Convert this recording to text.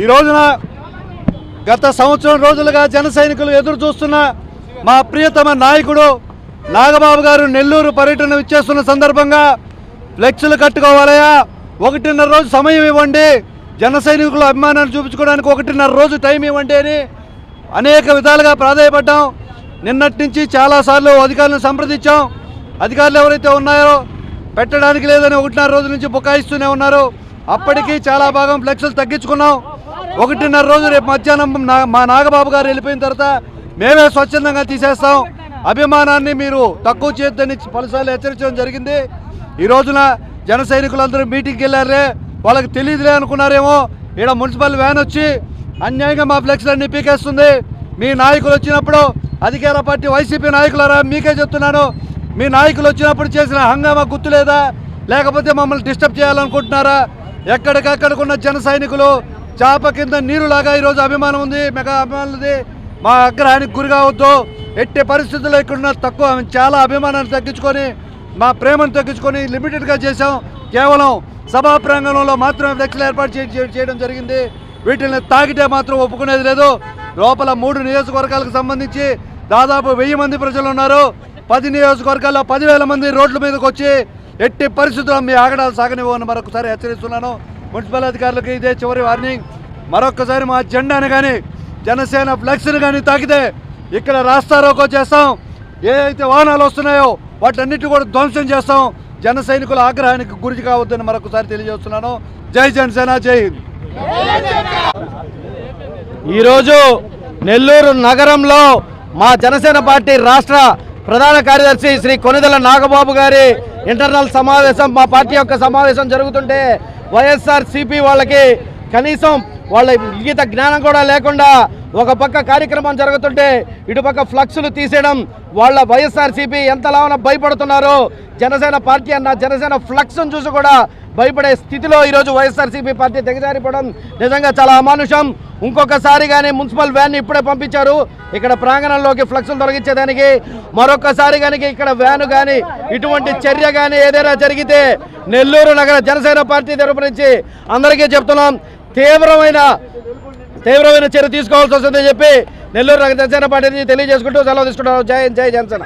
ఈ రోజున గత సంవత్సరం రోజులుగా జన సైనికులు ఎదురు చూస్తున్న మా ప్రియతమ నాయకుడు నాగబాబు గారు నెల్లూరు పర్యటన ఇచ్చేస్తున్న సందర్భంగా ఫ్లెక్స్లు కట్టుకోవాలయా ఒకటిన్నర రోజు సమయం ఇవ్వండి. జన సైనికుల అభిమానాన్ని చూపించుకోవడానికి ఒకటిన్నర రోజు టైం ఇవ్వండి అని అనేక విధాలుగా ప్రాధాయపడ్డాం. నిన్నటి నుంచి చాలాసార్లు అధికారులను సంప్రదించాం. అధికారులు ఎవరైతే ఉన్నారో పెట్టడానికి లేదని ఒకటిన్నర రోజు నుంచి బుకాయిస్తూనే ఉన్నారు. అప్పటికి చాలా భాగం ఫ్లెక్స్లు తగ్గించుకున్నాం. ఒకటిన్నర రోజు రేపు మధ్యాహ్నం నా- మా నాగబాబు గారు వెళ్ళిపోయిన తర్వాత మేమే స్వచ్ఛందంగా తీసేస్తాం. అభిమానాన్ని మీరు తక్కువ చేయొద్దని పలుసార్లు హెచ్చరించడం జరిగింది. ఈ రోజున జన సైనికులందరూ మీటింగ్కి వెళ్ళారే వాళ్ళకి తెలియదులే అనుకున్నారేమో. ఇక్కడ మున్సిపల్ వ్యాన్ వచ్చి అన్యాయంగా మా ఫ్లెక్స్లన్నీ పీకేస్తుంది. మీ నాయకులు వచ్చినప్పుడు అధికార పార్టీ వైసీపీ నాయకులారా మీకే చెప్తున్నాను. మీ నాయకులు వచ్చినప్పుడు చేసిన హంగామా గుర్తులేదా? లేకపోతే మమ్మల్ని డిస్టర్బ్ చేయాలనుకుంటున్నారా? ఎక్కడికక్కడికున్న జన సైనికులు చేప కింద నీరులాగా ఈరోజు అభిమానం ఉంది. మెగా అభిమానులది మా ఆగ్రహానికి గురి కావద్దు. ఎట్టి పరిస్థితుల్లో ఇక్కడున్న తక్కువ చాలా అభిమానాన్ని తగ్గించుకొని మా ప్రేమను తగ్గించుకొని లిమిటెడ్గా చేసాం కేవలం సభా ప్రాంగణంలో మాత్రమే ఫ్లెక్స్లు ఏర్పాటు చే- చేయడం జరిగింది. వీటిని తాగితే మాత్రం ఒప్పుకునేది లేదు. లోపల మూడు నియోజకవర్గాలకు సంబంధించి దాదాపు వెయ్యి మంది ప్రజలు ఉన్నారు. పది నియోజకవర్గాల్లో పదివేల మంది రోడ్ల మీదకి వచ్చి ఎట్టి పరిస్థితుల్లో మీ ఆగడాలు సాగనివ్వని మరొకసారి హెచ్చరిస్తున్నాను. మున్సిపల్ అధికారులకు ఇదే చివరి వార్నింగ్. మరొకసారి మా జెండాను కానీ జనసేన ఫ్లెక్స్ని కానీ తాకితే ఇక్కడ రాస్తారోకో చేస్తాం. ఏదైతే వాహనాలు వస్తున్నాయో వాటన్నిటి కూడా ధ్వంసం చేస్తాం. జన సైనికుల ఆగ్రహానికి గురి కావద్దని మరొకసారి తెలియజేస్తున్నాను. జై జనసేన జై హింద్. ఈరోజు నెల్లూరు నగరంలో మా జనసేన పార్టీ రాష్ట్ర ప్రధాన కార్యదర్శి శ్రీ కొనిదల నాగబాబు గారి ఇంటర్నల్ సమావేశం మా పార్టీ యొక్క సమావేశం జరుగుతుంటే వైఎస్ఆర్ సిపి వాళ్ళకి కనీసం వాళ్ళ ఇంగిత జ్ఞానం కూడా లేకుండా ఒక పక్క కార్యక్రమం జరుగుతుంటే ఇటుపక్క ఫ్లక్స్లు తీసేయడం వాళ్ళ వైఎస్ఆర్ సిపి ఎంతలావన భయపడుతున్నారో జనసేన పార్టీ అన్న జనసేన ఫ్లక్స్ను చూసి కూడా భయపడే స్థితిలో ఈరోజు వైఎస్ఆర్సీపీ పార్టీ దిగజారిపోవడం నిజంగా చాలా అమానుషం. ఇంకొకసారి కానీ మున్సిపల్ వ్యాన్ ఇప్పుడే పంపించారు. ఇక్కడ ప్రాంగణంలోకి ఫ్లక్స్లు తొలగించేదానికి మరొకసారి కానీ ఇక్కడ వ్యాన్ కానీ ఇటువంటి చర్య కానీ ఏదైనా జరిగితే నెల్లూరు నగర జనసేన పార్టీ తరపు నుంచి అందరికీ చెప్తున్నాం. తీవ్రమైన తీవ్రమైన చర్య తీసుకోవాల్సి వస్తుందని చెప్పి నెల్లూరు నగర జనసేన పార్టీ నుంచి తెలియజేసుకుంటూ సెలవు తీసుకుంటారు జై జై జనసేన.